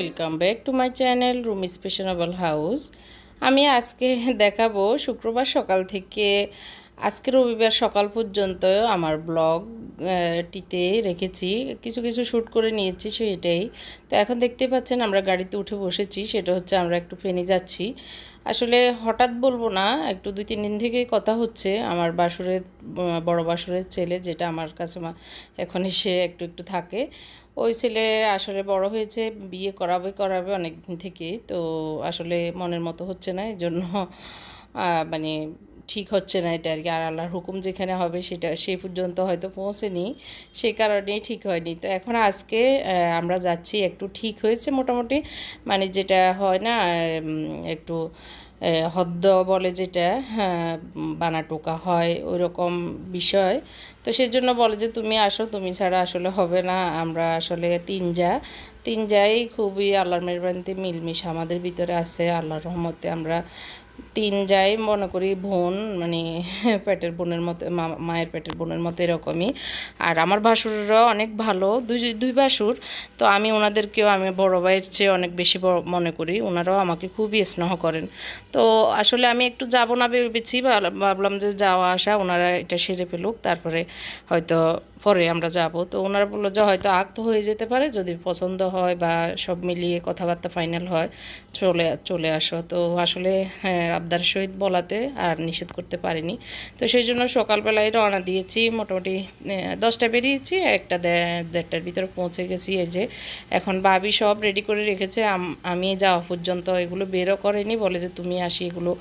Welcome back to my channel room স্পেশনেবল house আমি আজকে দেখাবো শুক্রবার সকাল থেকে, আজকে রবিবার সকাল পর্যন্ত আমার ব্লগ টিতে রেখেছি। কিছু কিছু শ্যুট করে নিয়েছি সেটাই। তো এখন দেখতে পাচ্ছেন আমরা গাড়িতে উঠে বসেছি, সেটা হচ্ছে আমরা একটু ফেনে যাচ্ছি। আসলে হঠাৎ বলব না, একটু দুই তিন দিন থেকেই কথা হচ্ছে। আমার বাসুরের বড় বাসুরের ছেলে, যেটা আমার কাছে এখন এসে একটু একটু থাকে। ওই ছেলে আসলে বড় হয়েছে, বিয়ে করাবে করাবে অনেক দিন থেকে তো আসলে মনের মতো হচ্ছে না এই জন্য মানে ঠিক হচ্ছে না এটা আর কি আর আল্লাহর হুকুম যেখানে হবে সেটা সেই পর্যন্ত হয়তো পৌঁছেনি সেই কারণেই ঠিক হয়নি। তো এখন আজকে আমরা যাচ্ছি, একটু ঠিক হয়েছে মোটামুটি। মানে যেটা হয় না একটু হদ্দ বলে যেটা হ্যাঁ বানাটোকা হয় ওই রকম বিষয়। তো সেজন্য বলে যে, তুমি আসো, তুমি ছাড়া আসলে হবে না, আমরা আসলে তিন যা তিন যাই খুবই আল্লাহর মেহরবানিতে মিলমিশ আমাদের ভিতরে আছে, আল্লাহর রহমতে আমরা তিন যাই, মনে করি বোন মানে পেটের বোনের মতো মায়ের পেটের বোনের মতো এরকমই। আর আমার ভাসুররাও অনেক ভালো, দুই দুই ভাসুর। তো আমি ওনাদেরকেও, আমি বড় ভাইয়ের চেয়ে অনেক বেশি মনে করি, ওনারাও আমাকে খুবই স্নেহ করেন। তো আসলে আমি একটু যাব না ভেবেছি, ভাবলাম যে যাওয়া আসা, ওনারা এটা সেরে ফেলুক, তারপরে হয়তো পরে আমরা যাব। তো ওনারা বলল যে হয়তো আগ তো হয়ে যেতে পারে, যদি পছন্দ হয় বা সব মিলিয়ে কথাবার্তা ফাইনাল হয়, চলে চলে আসো। তো আসলে হ্যাঁ আবদার সহিত বলাতে আর নিষেধ করতে পারিনি। তো সেই জন্য সকালবেলায় রওনা দিয়েছি, মোটামুটি দশটা বেরিয়েছি, একটা দেড়টার ভিতরে পৌঁছে গেছি। এই যে এখন বাবি সব রেডি করে রেখেছে, আম- যাওয়া পর্যন্ত এগুলো বেরও করেনি, বলে যে তুমি আসি এগুলো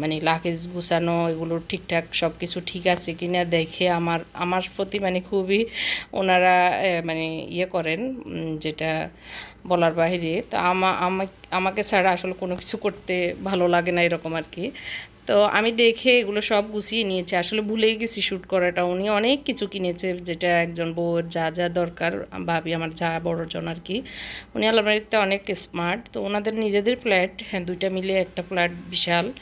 মানে লাগেজ গুছানো, এগুলো ঠিকঠাক সব কিছু ঠিক আছে কিনা দেখে আমার আমার প্রতি মানে খুবই ওনারা মানে ইয়ে করেন যেটা বলার বাইরে। তো আমা, আমা- আমাকে ছাড়া আসলে কোনো কিছু করতে ভালো লাগে না এরকম আর কি। তো আমি দেখে এগুলো সব গুছিয়ে নিয়েছি। আসলে ভুলেই গেছি শ্যুট করাটা। উনি অনেক কিছু কিনেছে, যেটা একজন বউয়ের যা যা দরকার, ভাবি আমার যা বড়জন আর কি। উনি আলমারিতে অনেক স্মার্ট তো ওনাদের নিজেদের ফ্ল্যাট হ্যাঁ দুইটা মিলে একটা ফ্ল্যাট বিশাল।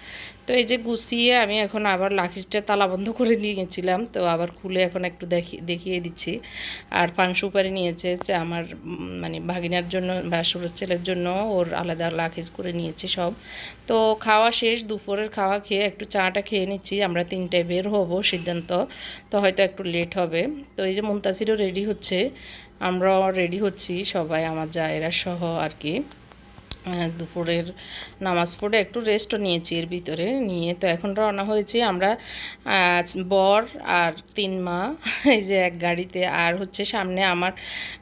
তো এই যে গুছিয়ে আমি এখন আবার লাখিসটা তালা বন্ধ করে নিয়েছিলাম, তো আবার খুলে এখন একটু দেখি, দেখিয়ে দিচ্ছি। আর পান সুপারি নিয়েছে, যে আমার মানে ভাগিনার জন্য বা সুরের ছেলের জন্য ওর আলাদা লাখিস করে নিয়েছি সব। তো খাওয়া শেষ, দুপুরের খাওয়া খেয়ে একটু চাটা খেয়ে নিচ্ছি, আমরা তিনটায় বের হব সিদ্ধান্ত, তো হয়তো একটু লেট হবে। তো এই যে মুমতাসিরও রেডি হচ্ছে, আমরাও রেডি হচ্ছি, সবাই, আমার জায়েরা সহ আর কি। দুপুরের নামাজ পড়ে একটু রেস্টও নিয়েছি এর ভিতরে। নিয়ে তো এখন রওনা হয়েছি আমরা বর আর তিন মা, এই যে এক গাড়িতে। আর হচ্ছে সামনে আমার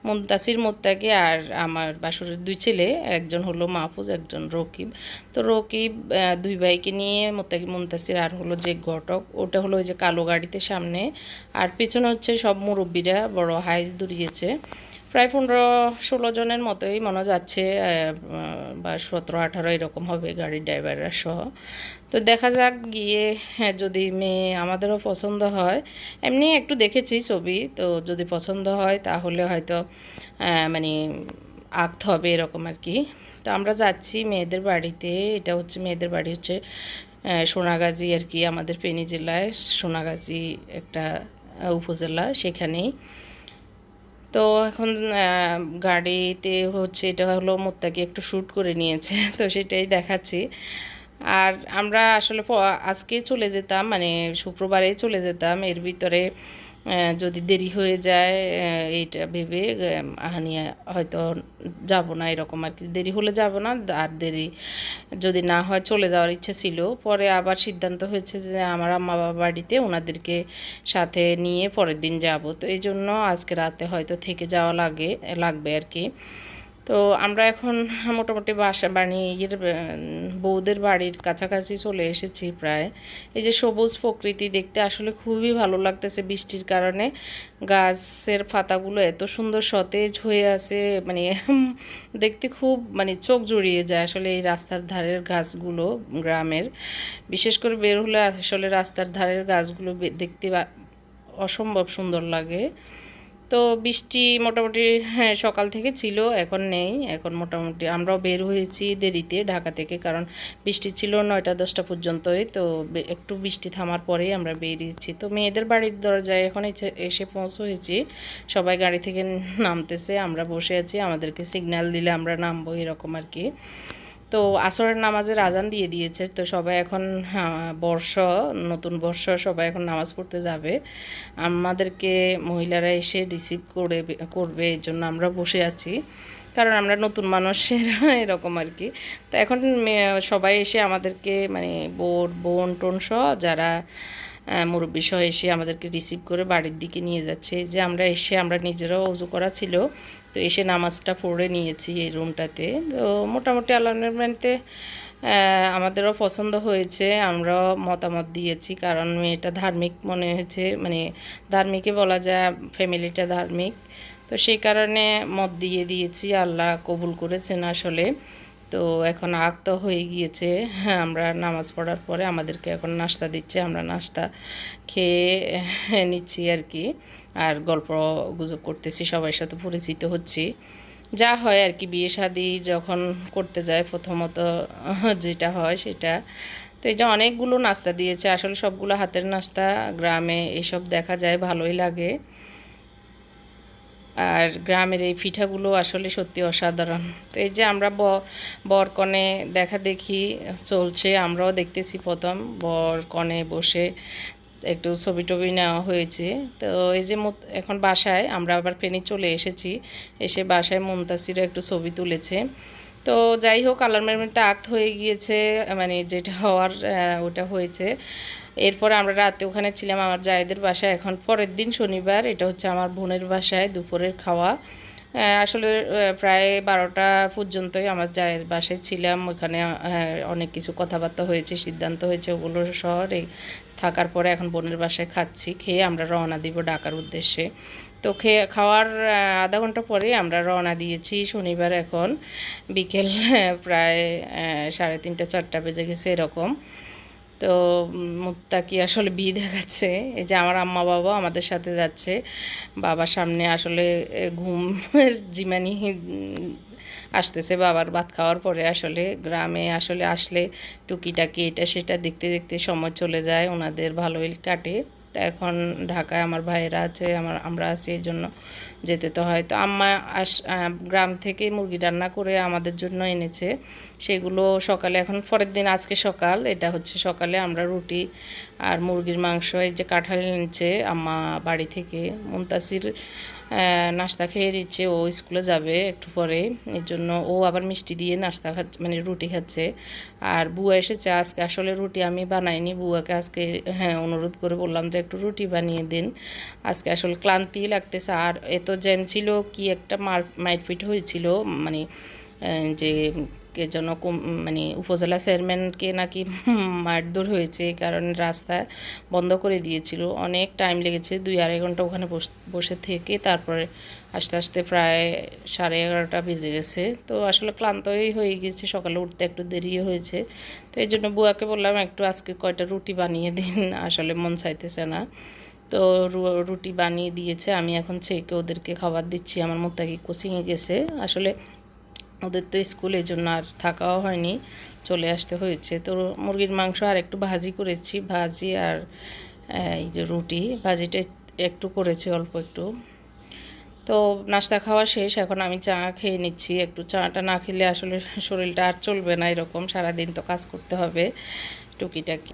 মুন্তাসির মোত্তাকি আর আমার বাসুরের দুই ছেলে, একজন হলো মাহফুজ, একজন রকিব। তো রকিব দুই ভাইকে নিয়ে মোত্তাকি, মুন্তাসির আর হলো যে ঘটক, ওটা হলো ওই যে কালো গাড়িতে সামনে। আর পেছনে হচ্ছে সব মুরব্বীরা, বড় হাইস দৌড়িয়েছে প্রায় পনেরো ষোলো জনের মতোই মনে যাচ্ছে বা সতেরো আঠারো এরকম হবে গাড়ির ড্রাইভাররা সহ। তো দেখা যাক গিয়ে হ্যাঁ যদি মেয়ে আমাদেরও পছন্দ হয়। এমনি একটু দেখেছি ছবি, তো যদি পছন্দ হয় তাহলে হয়তো মানে আঁকতে হবে এরকম আর কি। তো আমরা যাচ্ছি মেয়েদের বাড়িতে, এটা হচ্ছে মেয়েদের বাড়ি হচ্ছে সোনাগাজী আর কি, আমাদের ফেনী জেলায় সোনাগাজী একটা উপজেলা সেখানেই। তো এখন গাড়িতে হচ্ছে এটা হলো মোত্তাকি একটু শ্যুট করে নিয়েছে, তো সেটাই দেখাচ্ছি। আর আমরা আসলে আজকে চলে যেতাম মানে শুক্রবারে চলে যেতাম, এর ভিতরে যদি দেরি হয়ে যায় এইটা ভেবে আহানিয়া হয়তো যাব না, এরকম আর কি। দেরি হলে যাব না, আর দেরি যদি না হয় চলে যাওয়ার ইচ্ছে ছিল। পরে আবার সিদ্ধান্ত হয়েছে যে আমার আম্মা বাবা বাড়িতে ওনাদেরকে সাথে নিয়ে পরের দিন যাব। তো এই জন্য আজকে রাতে হয়তো থেকে যাওয়া লাগে, লাগবে আর কি। তো আমরা এখন মোটামুটি বাসা ইয়ের উম, বউদের বাড়ির কাছাকাছি চলে এসেছি প্রায়। এই যে সবুজ প্রকৃতি দেখতে আসলে খুবই ভালো লাগতেছে বৃষ্টির কারণে। গাছের পাতাগুলো এত সুন্দর সতেজ হয়ে আছে মানে দেখতে খুব মানে চোখ জড়িয়ে যায় আসলে এই রাস্তার ধারের গাছগুলো গ্রামের। বিশেষ করে বের হলে আসলে রাস্তার ধারের গাছগুলো দেখতে অসম্ভব সুন্দর লাগে। তো বৃষ্টি মোটামুটি হ্যাঁ সকাল থেকে ছিল, এখন নেই, এখন মোটামুটি আমরাও বের হয়েছি দেরিতে ঢাকা থেকে, কারণ বৃষ্টি ছিল নয়টা দশটা পর্যন্তই, তো একটু বৃষ্টি থামার পরেই আমরা বেরিয়েছি। তো মেয়েদের বাড়ির দরজায় এখন এসে- পৌঁছেছি, সবাই গাড়ি থেকে নামতেছে, আমরা বসে আছি, আমাদেরকে সিগন্যাল দিলে আমরা নামবো, এরকম আর কি। তো আসরের নামাজের আজান দিয়ে দিয়েছে। তো সবাই এখন হ্যাঁ, বর্ষ নতুন বর্ষ সবাই এখন নামাজ পড়তে যাবে। আমাদেরকে মহিলারা এসে রিসিভ করে করবে এই জন্য আমরা বসে আছি। কারণ আমরা নতুন মানুষের এরকম আর কি। তো এখন সবাই এসে আমাদেরকে মানে বোন বোন টোন সহ যারা মুরব্বী সহ এসে আমাদেরকে রিসিভ করে বাড়ির দিকে নিয়ে যাচ্ছে। যে আমরা এসে, আমরা নিজেরাও অজু করা ছিল, তো এসে নামাজটা পড়ে নিয়েছি এই রুমটাতে তো মোটামুটি আলামেন্টে আমাদেরও পছন্দ হয়েছে, আমরাও মতামত দিয়েছি। কারণ মেয়েটা ধার্মিক মনে হয়েছে মানে ধার্মিকই বলা যায় ফ্যামিলিটা ধার্মিক। তো সেই কারণে মত দিয়ে দিয়েছি, আল্লাহ কবুল করেছেন আসলে। তো এখন আগ তো হয়ে গিয়েছে। হ্যাঁ আমরা নামাজ পড়ার পরে আমাদেরকে এখন নাস্তা দিচ্ছে, আমরা নাস্তা খেয়ে নিচ্ছি আর কি। আর গল্প গুজব করতেছি সবার সাথে পরিচিত হচ্ছি। যা হয় আর কি, বিয়ে শাদি যখন করতে যায় প্রথমত যেটা হয় সেটা। তো এই যে অনেকগুলো নাস্তা দিয়েছে, আসলে সবগুলো হাতের নাস্তা, গ্রামে এসব দেখা যায়, ভালোই লাগে। আর গ্রামের এই পিঠাগুলো আসলে সত্যি অসাধারণ। তো এই যে আমরা বর কনে দেখা দেখি চলছে, আমরাও দেখতেছি প্রথম। বর কনে বসে একটু ছবি টবি নেওয়া হয়েছে। তো এই যে এখন বাসায় আমরা আবার ফেনি চলে এসেছি। এসে বাসায় মুনতাসিরও একটু ছবি তুলেছে। তো যাই হোক আল্লাহর মেহরবানিতে আক্ত হয়ে গিয়েছে। মানে যেটা হওয়ার ওটা হয়েছে। এরপরে আমরা রাতে ওখানে ছিলাম আমার জায়েদের বাসায়। এখন পরের দিন শনিবার, এটা হচ্ছে আমার বোনের বাসায় দুপুরের খাওয়া। আসলে প্রায় বারোটা পর্যন্তই আমার জায়ের বাসায় ছিলাম। ওখানে অনেক কিছু কথাবার্তা হয়েছে, সিদ্ধান্ত হয়েছে, ওগুলো শহরে থাকার পরে এখন বোনের বাসায় খাচ্ছি, খেয়ে আমরা রওনা দিব ঢাকার উদ্দেশ্যে। তো খেয়ে, খাওয়ার আধা ঘণ্টা পরে আমরা রওনা দিয়েছি শনিবার এখন। বিকেল প্রায় সাড়ে তিনটা, চারটা বেজে গেছে এরকম। তো মুত্তাকি আসলে বিয়ে দেখাচ্ছে। এই যে আমার আম্মা বাবা আমাদের সাথে যাচ্ছে। বাবার সামনে আসলে ঘুমের জিমানি আসতেছে বাবার ভাত খাওয়ার পরে আসলে। গ্রামে আসলে আসলে টুকিটাকি এটা সেটা দেখতে দেখতে সময় চলে যায়, ওনাদের ভালোই কাটে। তো এখন ঢাকায় আমার ভাইয়েরা আছে, আমার, আমরা আছি এই জন্য যেতে তো হয়। তো আম্মা আস গ্রাম থেকে মুরগি রান্না করে আমাদের জন্য এনেছে। সেগুলো সকালে, এখন পরের দিন আজকে সকাল, এটা হচ্ছে সকালে আমরা রুটি আর মুরগির মাংস, এই যে কাঁঠাল এনেছে আম্মা বাড়ি থেকে, মুনতাসির নাস্তা খেয়ে দিচ্ছে, ও স্কুলে যাবে একটু পরে। এর জন্য ও আবার মিষ্টি দিয়ে নাস্তা খাচ্ছে মানে রুটি খাচ্ছে। আর বুয়া এসেছে আজকে, আসলে রুটি আমি বানাইনি। বুয়াকে আজকে হ্যাঁ অনুরোধ করে বললাম যে একটু রুটি বানিয়ে দিন। আজকে আসলে ক্লান্তি লাগতেছে। আর এত জ্যাম ছিল, কি একটা মার মারপিট হয়েছিল মানে যে কে যেন মানে উপজেলা চেয়ারম্যানকে নাকি মারধর হয়েছে, কারণে রাস্তা বন্ধ করে দিয়েছিল। অনেক টাইম লেগেছে, দুই আড়াই ঘণ্টা ওখানে বস- থেকে, তারপরে আস্তে আস্তে প্রায় সাড়ে এগারোটা বেজে গেছে। তো আসলে ক্লান্তই হয়ে গেছে, সকালে উঠতে একটু দেরি হয়েছে। তো এই জন্য বুয়াকে বললাম, একটু আজকে কয়টা রুটি বানিয়ে দিন। আসলে মন চাইতেছে না। তো রুটি বানিয়ে দিয়েছে, আমি এখন ছেকে ওদেরকে খাবার দিচ্ছি। আমার মোত্তাকি কোচিংয়ে গেছে। আসলে ওদের তো স্কুল এই জন্য আর থাকাও হয়নি, চলে আসতে হয়েছে। তো মুরগির মাংস আর একটু ভাজি করেছি, ভাজি আর এই যে রুটি, ভাজিটা একটু করেছি অল্প একটু। তো নাস্তা খাওয়া শেষ, এখন আমি চা খেয়ে নিচ্ছি, একটু চাটা না খেলে আসলে শরীরটা আর চলবে না এরকম, সারাদিন তো কাজ করতে হবে, টুকিটাকি।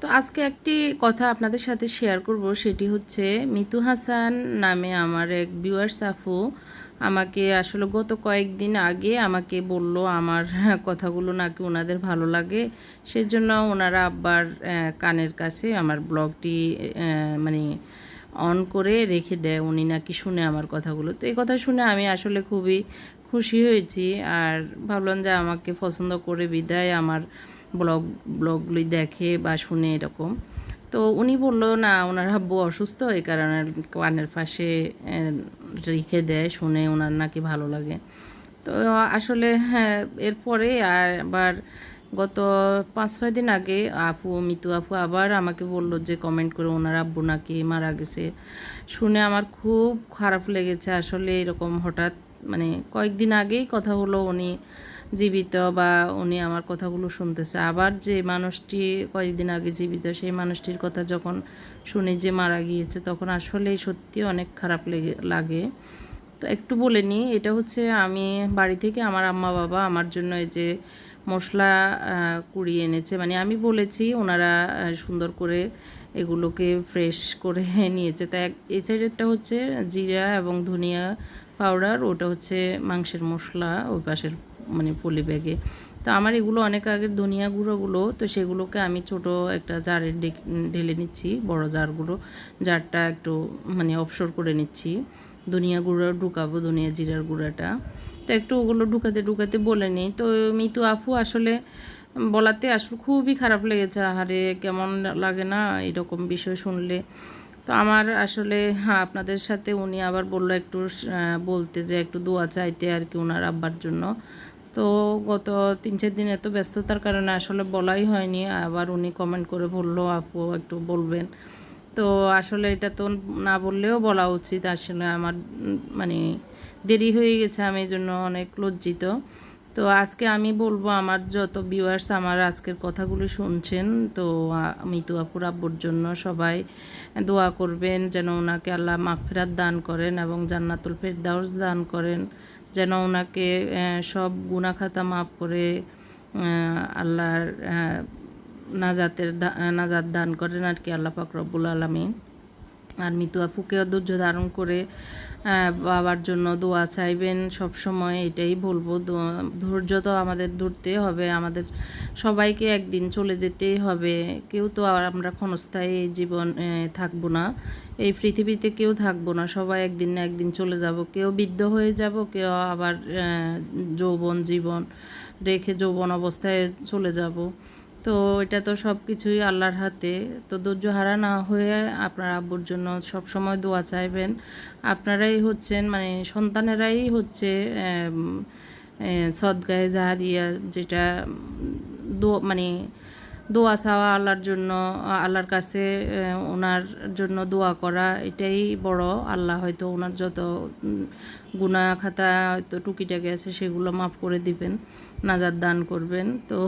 তো আজকে একটি কথা আপনাদের সাথে শেয়ার করব, সেটি হচ্ছে মিতু হাসান নামে আমার এক ভিউয়ার্স আফু আমাকে আসলে গত কয়েকদিন আগে আমাকে বলল আমার কথাগুলো নাকি ওনাদের ভালো লাগে। সেজন্য ওনারা আহ, কানের কাছে আমার ব্লগটি মানে অন করে রেখে দেয়। উনি নাকি শুনে আমার কথাগুলো। তো এই কথা শুনে আমি আসলে খুবই খুশি হয়েছি আর ভাবলাম যে আমাকে পছন্দ করে বিদায় আমার ব্লগ ব্লগগুলি দেখে বা শুনে এরকম। তো উনি বলল, না, ওনার হাব্বু অসুস্থ, এই কারণে কানের পাশে রেখে দেয়, শুনে ওনার নাকি ভালো লাগে। তো আসলে হ্যাঁ এরপরে আর আবার গত পাঁচ, ছয় দিন আগে আপু, মিতু আপু আবার আমাকে বলল যে, কমেন্ট করে ওনার আব্বু নাকি মারা গেছে। শুনে আমার খুব খারাপ লেগেছে। আসলে এরকম হঠাৎ মানে কয়েকদিন আগেই কথা হলো উনি জীবিত বা উনি আমার কথাগুলো শুনতেছে। আবার যে মানুষটি কয়েকদিন আগে জীবিত, সেই মানুষটির কথা যখন শুনি যে মারা গিয়েছে, তখন আসলে সত্যি অনেক খারাপ লেগে, লাগে। তো একটু বলে নিই, এটা হচ্ছে আমি বাড়ি থেকে আমার আম্মা, বাবা আমার জন্য এই যে মশলা কুড়িয়ে এনেছে। মানে আমি বলেছি ওনারা সুন্দর করে এগুলোকে ফ্রেশ করে নিয়েছে। তো এক, এই সাইডেরটা হচ্ছে জিরা এবং ধনিয়া পাউডার ওটা হচ্ছে মাংসের মশলা, ওই পাশের মানে পলি ব্যাগে। তো আমার এগুলো অনেক আগের ধনিয়া গুঁড়োগুলো, তো সেগুলোকে আমি ছোট একটা জারে ঢেলে নিচ্ছি, বড় জারগুলো। জারটা একটু মানে অবসর করে নিচ্ছি। ধনিয়া গুঁড়ো ঢুকাবো ধনিয়া জিরার গুঁড়াটা। তো একটু ওগুলো ঢুকাতে ঢুকাতে বলে নিই। তো মিতু আফু আসলে বলাতে আসলে খুবই খারাপ লেগেছে। আহারে, কেমন লাগে না এরকম বিষয় শুনলে। তো আমার আসলে হ্যাঁ আপনাদের সাথে উনি আবার বলল একটু বলতে যে একটু দোয়া চাইতে আর কি ওনার আব্বার জন্য। তো গত তিন চার দিন এত ব্যস্ততার কারণে আসলে বলাই হয়নি। আবার উনি কমেন্ট করে বলল, আপু, একটু বলবেন। তো আসলে এটা তো না বললেও বলা উচিত। আসলে আমার মানে দেরি হয়ে গেছে, আমি এই জন্য অনেক লজ্জিত। তো আজকে আমি বলব, আমার যত ভিউয়ার্স আমার আজকের কথাগুলো শুনছেন, তো মিতু আপুর আব্বুর জন্য সবাই দোয়া করবেন যেন ওনাকে আল্লাহ মাগফিরাত দান করেন এবং জান্নাতুল ফেরদাউস দান করেন। যেন ওনাকে সব গুণাখাতা মাফ করে আল্লাহর নাজাতের নাজাত দান করেন আর কি আল্লাহ পাক রব্বুল আলমিন। আর মিতু আপুকেও ধৈর্য ধারণ করে বাবার জন্য দোয়া চাইবেন সব সময় এটাই বলব। ধৈর্য তো আমাদের ধরতে হবে, আমাদের সবাইকে একদিন চলে যেতেই হবে। কেউ তো আর আমরা ক্ষণস্থায়ী জীবন থাকব না। এই পৃথিবীতে কেউ থাকব না, সবাই একদিন না একদিন চলে যাব। কেউ বৃদ্ধ হয়ে যাব, কেউ আবার যৌবন জীবন রেখে যৌবন অবস্থায় চলে যাব। তো এটা তো সব কিছুই আল্লাহর হাতে। তো ধৈর্য হারা না হয়ে আপনার আব্বুর জন্য সব সময় দোয়া চাইবেন। আপনারাই হচ্ছেন মানে সন্তানেরাই হচ্ছে সদগায়ে জাহারিয়া যেটা দো মানে দোয়া চাওয়া, আল্লাহর জন্য, আল্লাহর কাছে ওনার জন্য দোয়া করা, এটাই বড়। আল্লাহ হয়তো ওনার যত গুণা খাতা হয়তো টুকিটাকি আছে, সেগুলো মাফ করে দিবেন নাজার দান করবেন। তো,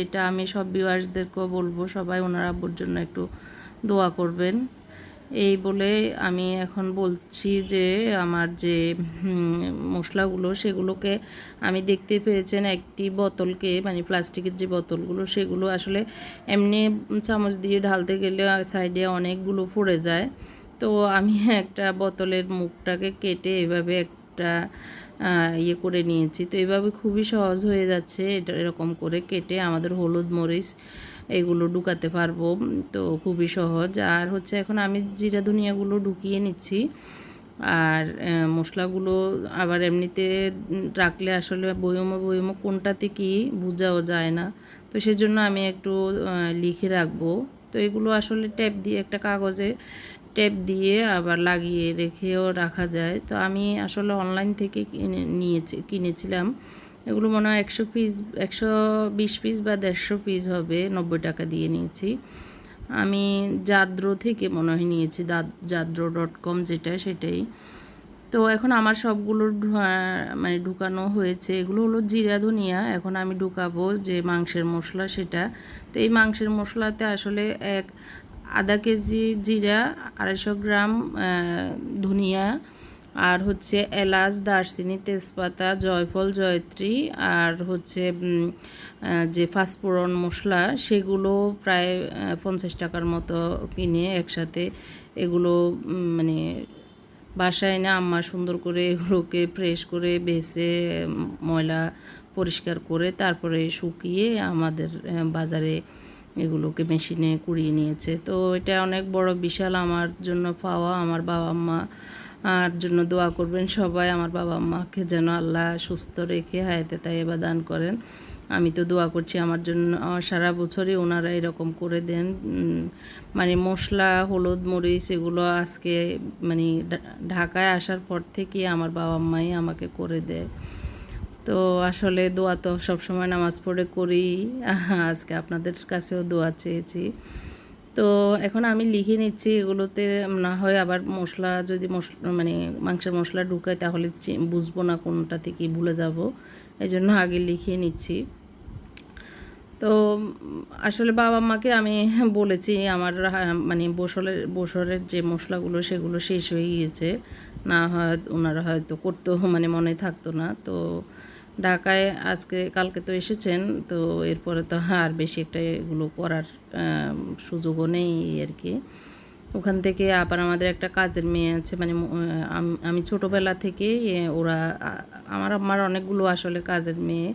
এটা আমি সব বিওয়ার্সদেরকেও বলব, সবাই ওনার আব্বুর জন্য একটু দোয়া করবেন। এই বলে আমি এখন বলছি যে আমার যে মশলাগুলো সেগুলোকে আমি দেখতে পেয়েছেন একটি বোতলকে মানে প্লাস্টিকের যে বোতলগুলো সেগুলো আসলে এমনি চামচ দিয়ে ঢালতে গেলে সাইডে অনেকগুলো পড়ে যায়। তো আমি একটা বোতলের মুখটাকে কেটে এভাবে একটা ইয়ে করে নিয়েছি। তো এভাবে খুবই সহজ হয়ে যাচ্ছে এটা এরকম করে কেটে আমাদের হলুদ মরিচ এগুলো ঢুকাতে পারব তো খুবই সহজ। আর হচ্ছে এখন আমি জিরা ধনিয়াগুলো ঢুকিয়ে নিচ্ছি। আর মশলাগুলো আবার এমনিতে রাখলে আসলে বয়মো বয়মো কোনটাতে কি বোঝাও যায় না। তো সেজন্য আমি একটু লিখে রাখব। তো এগুলো আসলে ট্যাপ দিয়ে, একটা কাগজে টেপ দিয়ে আবার লাগিয়ে রেখেও রাখা যায়। তো আমি আসলে অনলাইন থেকে কিনে, নিয়েছি, কিনেছিলাম। এগুলো মনে হয় একশো পিস একশো বিশ পিস বা দেড়শো পিস হবে, নব্বই টাকা দিয়ে নিয়েছি। আমি জাদ্র থেকে মনে হয় নিয়েছি জাদ্র ডট কম যেটা সেটাই। তো এখন আমার সবগুলো মানে ঢুকানো হয়েছে। এগুলো হলো জিরা ধনিয়া, এখন আমি ঢুকাবো যে মাংসের মশলা সেটা। তো এই মাংসের মশলাতে আসলে এক আধা কেজি জিরা, আড়াইশো গ্রাম ধনিয়া আর হচ্ছে এলাচ, দারচিনি, তেজপাতা, জয়ফল, জয়ত্রী আর হচ্ছে যে ফাস্টফোড়ন মশলা, সেগুলো প্রায় পঞ্চাশ টাকার মতো কিনে একসাথে এগুলো মানে বাসায় না আম্মা সুন্দর করে এগুলোকে ফ্রেশ করে বেছে ময়লা পরিষ্কার করে তারপরে শুকিয়ে আমাদের বাজারে এগুলোকে মেশিনে কুড়িয়ে নিয়েছে। তো এটা অনেক বড় বিশাল আমার জন্য পাওয়া, আমার বাবা মা আর জন্য দোয়া করবেন সবাই, আমার বাবা মাকে যেন আল্লাহ সুস্থ রেখে হায়াতে তাই এবার দান করেন। আমি তো দোয়া করছি আমার জন্য সারা বছরই ওনারা এরকম করে দেন। মানে মশলা, হলুদ, মরিচ এগুলো আজকে মানে ঢাকায় আসার পর থেকে আমার বাবা মাই আমাকে করে দেয়। তো আসলে দোয়া তো সবসময় নামাজ পড়ে করি। আজকে আপনাদের কাছেও দোয়া চেয়েছি। তো এখন আমি লিখে নিচ্ছি এগুলোতে না হয় আবার মশলা, যদি মশলা মানে মাংসের মশলা ঢুকায় তাহলে বুঝব না কোনটা থেকে ভুলে যাব। এই জন্য আগে লিখে নিচ্ছি। তো আসলে বাবা মাকে আমি বলেছি, আমার মানে বসলের বসরের যে মশলাগুলো সেগুলো শেষ হয়ে গিয়েছে। না হয় ওনারা হয়তো করতেও মানে মনে থাকতো না। তো ঢাকায় আজকে, কালকে তো এসেছেন, তো এরপরে তো আর বেশি একটা এগুলো করার সুযোগও নেই আর কি। ওখান থেকে আবার আমাদের একটা কাজের মেয়ে আছে মানে আমি ছোটোবেলা থেকে ওরা আমার আম্মার অনেকগুলো আসলে কাজের মেয়ে।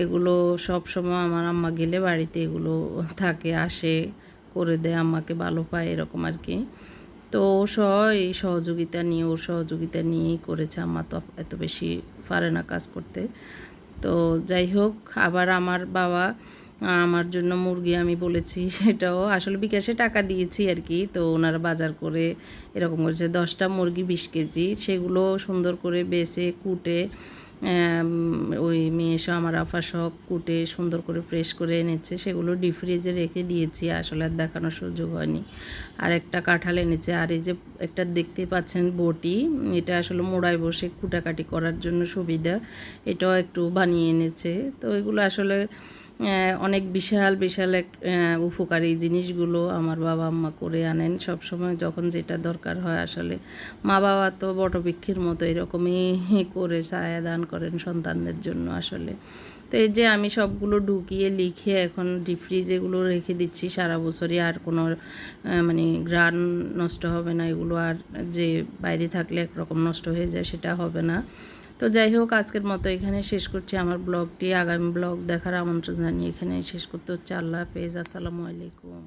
এগুলো সব সময় আমার আম্মা গেলে বাড়িতে এগুলো থাকে, আসে, করে দেয়, আম্মাকে ভালো পায়, এরকম আর কি। তো ও সহ এই সহযোগিতা নিয়ে, ওর সহযোগিতা নিয়েই করেছে আমার তো এত বেশি পারে না কাজ করতে। তো যাই হোক, আবার আমার বাবা, আমার জন্য মুরগি আমি বলেছি, সেটাও আসলে বিকাশে টাকা দিয়েছি আর কি। তো ওনারা বাজার করে এরকম করেছে, দশটা মুরগি বিশ কেজি, সেগুলো সুন্দর করে বেছে, কুটে ওই মেয়ে সহ আমার আফা সহ কুটে সুন্দর করে প্রেস করে এনেছে। সেগুলো ডিপ ফ্রিজে রেখে দিয়েছি, আসলে আর দেখানোর সুযোগ হয়নি। আর একটা কাঁঠাল এনেছে, আর এই যে একটা দেখতে পাচ্ছেন বটি, এটা আসলে মোড়ায় বসে কুটাকাটি করার জন্য সুবিধা। এটাও একটু বানিয়ে এনেছে। তো এগুলো আসলে অনেক বিশাল বিশাল এক উপকারী জিনিসগুলো আমার বাবা আম্মা করে আনেন। সব সময় যখন যেটা দরকার হয় আসলে মা বাবা তো বটবৃক্ষের মতো এরকমই করে ছায়া দান করেন সন্তানদের জন্য আসলে। তো এই যে আমি সবগুলো ঢুকিয়ে লিখে এখন ডিপ ফ্রিজ এগুলো রেখে দিচ্ছি সারা বছরই, আর কোনো মানে গ্রান নষ্ট হবে না। এগুলো আর যে বাইরে থাকলে একরকম নষ্ট হয়ে যায় সেটা হবে না। তো যাই হোক, আজকের মতো এখানে শেষ করছি। আমার ব্লগটি, আগামী ব্লগ দেখার আমন্ত্রণ জানিয়ে এখানে শেষ করতে হচ্ছে। আল্লাহ হাফেজ, আসসালামু আলাইকুম।